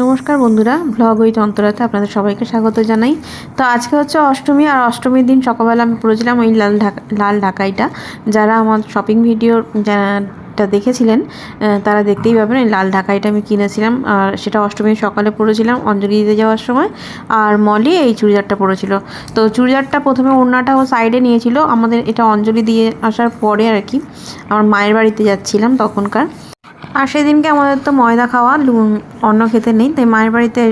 নমস্কার বন্ধুরা vlog with অন্তরাতে আপনাদের সবাইকে স্বাগত জানাই। তো আজকে হচ্ছে অষ্টমী, আর অষ্টমীর দিন সকালবেলা আমি পড়েছিলাম ওই লাল ঢাকা, লাল ঢাকাইটা। যারা আমার শপিং ভিডিও টা দেখেছিলেন তারা দেখতেই পাবেন এই লাল ঢাকাইটা আমি কিনেছিলাম। আর সেটা অষ্টমীর সকালে পরেছিলাম অঞ্জলি দিতে যাওয়ার সময়। আর মলি এই চুড়িদারটা পরেছিল তো চুড়িদারটা প্রথমে ওড়নাটা ও সাইডে নিয়েছিল। আমাদের এটা অঞ্জলি দিয়ে আসার পরে আর কি, আমার মায়ের বাড়িতে যাচ্ছিলাম তখনকার। আর সেদিনকে আমাদের তো ময়দা খাওয়া অন্য খেতে নেই, তাই মায়ের বাড়িতে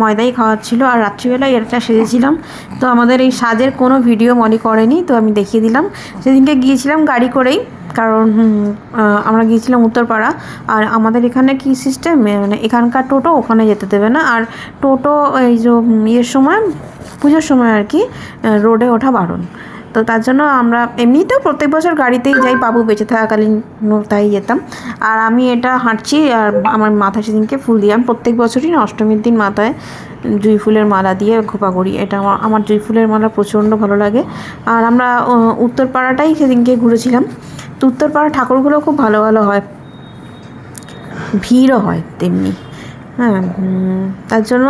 ময়দাই খাওয়াচ্ছিল আর রাত্রিবেলায় এটা সেজেছিলাম। তো আমাদের এই সাজের কোনো ভিডিও মনে করেনি, তো আমি দেখিয়ে দিলাম। সেদিনকে গিয়েছিলাম গাড়ি করেই, কারণ আমরা গিয়েছিলাম উত্তরপাড়া। আর আমাদের এখানে কি সিস্টেম মানে এখানকার টোটো ওখানে যেতে দেবে না। আর টোটো, এই যে ইয়ের সময়, পুজোর সময় আর কি রোডে ওঠা বারণ। তো তার জন্য আমরা এমনিতেও প্রত্যেক বছর গাড়িতেই যাই, বাবু বেঁচে থাকাকালীন তাই যেতাম। আর আমি এটা হাঁটছি আর আমার মাথা সেদিনকে ফুল দিয়ে, আমি প্রত্যেক বছরই না অষ্টমীর দিন মাথায় জুঁই ফুলের মালা দিয়ে খোপা করি। এটা আমার আমার জুঁই ফুলের মালা প্রচণ্ড ভালো লাগে। আর আমরা উত্তরপাড়াটাই সেদিনকে ঘুরেছিলাম। তো উত্তরপাড়া ঠাকুরগুলো খুব ভালো ভালো হয়। ভিড়ও হয় তেমনি। হ্যাঁ তার জন্য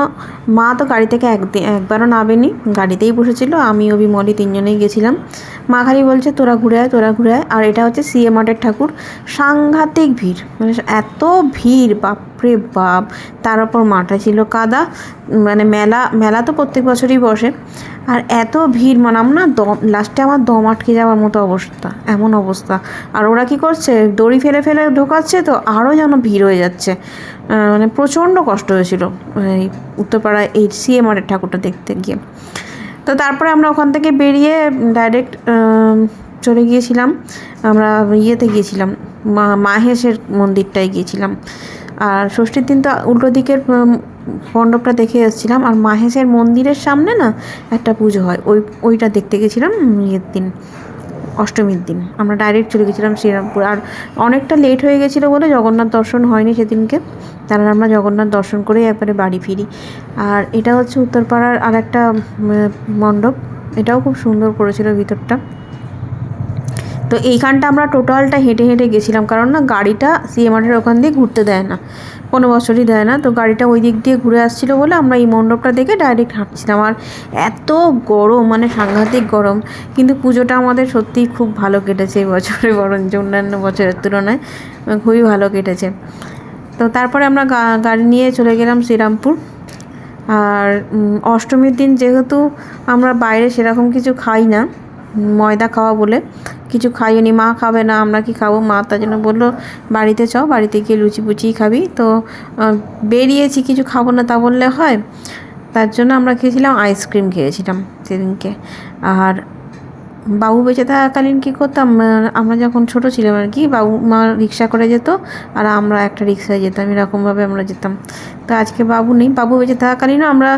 মা তো গাড়ি থেকে একদিন একবারও নামেনি, গাড়িতেই বসেছিল। আমি অভি মলি তিনজনেই গেছিলাম। মা খালি বলছে, তোরা ঘুরে আয়, তোরা ঘুরে আয়। আর এটা হচ্ছে সিএ মাঠের ঠাকুর। সাংঘাতিক ভিড় মানে এত ভিড়, বাপরে বাপ। তার ওপর মাঠে ছিল কাদা মানে মেলা মেলা তো প্রত্যেক বছরই বসে। আর এত ভিড় মানে আমার না দম লাস্টে আমার দম আটকে যাওয়ার মতো অবস্থা, এমন অবস্থা। আর ওরা কি করছে, দড়ি ফেলে ফেলে ঢোকাচ্ছে তো আরও যেন ভিড় হয়ে যাচ্ছে। মানে প্রচণ্ড কষ্ট হয়েছিল এই উত্তরপাড়ায় এই সিএমআরের ঠাকুরটা দেখতে গিয়ে। তো তারপরে আমরা ওখান থেকে বেরিয়ে ডাইরেক্ট চলে গিয়েছিলাম। আমরা ইয়েতে গিয়েছিলাম মাহেশের মন্দিরটায় গিয়েছিলাম। আর ষষ্ঠীর দিন তো উল্টো দিকের মণ্ডপটা দেখে এসেছিলাম। আর মাহেশের মন্দিরের সামনে না একটা পুজো হয়, ওই, ওইটা দেখতে গেছিলাম, ইয়ের দিন। অষ্টমীর দিন। আমরা ডাইরেক্ট চলে গেছিলাম শ্রীরামপুর। আর অনেকটা লেট হয়ে গেছিল বলে জগন্নাথ দর্শন হয়নি সেদিনকে। তারা আমরা জগন্নাথ দর্শন করেই একবারে বাড়ি ফিরি। আর এটা হচ্ছে উত্তরপাড়ার আর একটা মণ্ডপ। এটাও খুব সুন্দর করেছিল ভিতরটা। তো এইখানটা আমরা টোটালটা হেঁটে হেঁটে গেছিলাম, কারণ না গাড়িটা সিএমআরের ওখান দিয়ে ঘুরতে দেয় না, কোনো বছরই দেয় না। তো গাড়িটা ওই দিক দিয়ে ঘুরে আসছিল বলে আমরা এই মণ্ডপটা দেখে ডাইরেক্ট হাঁটছিলাম। আর এত গরম মানে সাংঘাতিক গরম, কিন্তু পুজোটা আমাদের সত্যিই খুব ভালো কেটেছে এই বছরে, বরঞ্চ অন্যান্য বছরের তুলনায় খুবই ভালো কেটেছে। তো তারপরে আমরা গাড়ি নিয়ে চলে গেলাম শ্রীরামপুর। আর অষ্টমীর দিন যেহেতু আমরা বাইরে সেরকম কিছু খাই না ময়দা খাওয়া বলে। কিছু খাইনি মা খাবে না, আমরা কি খাব? মা তার জন্য বলল, বাড়িতে চ বাড়িতে গিয়ে লুচি পুচিই খাবি। তো বেরিয়েছি, কিছু খাব না তা বললে হয়? তার জন্য আমরা খেয়েছিলাম, আইসক্রিম খেয়েছিলাম সেদিনকে। আর বাবু বেঁচে থাকাকালীন কী করতাম? আমরা যখন ছোট ছিলাম আর কি, বাবু মা রিক্সা করে যেত আর আমরা একটা রিক্সায় যেতাম, এরকমভাবে আমরা যেতাম। তো আজকে বাবু নেই, বাবু বেঁচে থাকাকালীনও আমরা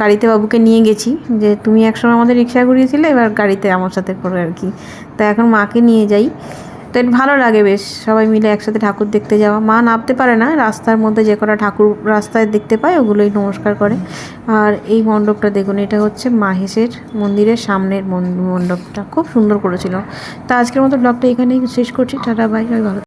গাড়িতে বাবুকে নিয়ে গেছি যে তুমি একসময় আমাদের রিক্সা ঘুরিয়েছিলে এবার গাড়িতে আমার সাথে করে আর কি। তো এখন মাকে নিয়ে যাই। তো ভালো লাগে বেশ। সবাই মিলে একসাথে ঠাকুর দেখতে যাওয়া। মা নামতে পারে না, রাস্তার মধ্যে যে কটা ঠাকুর রাস্তায় দেখতে পায়, ওগুলোই নমস্কার করে। আর এই মণ্ডপটা দেখুন, এটা হচ্ছে মাহেশের মন্দিরের সামনের মন- মণ্ডপটা। খুব সুন্দর করেছিল। তা আজকের মতো ব্লগটা এখানেই শেষ করছি। টাটা, বাই ভালো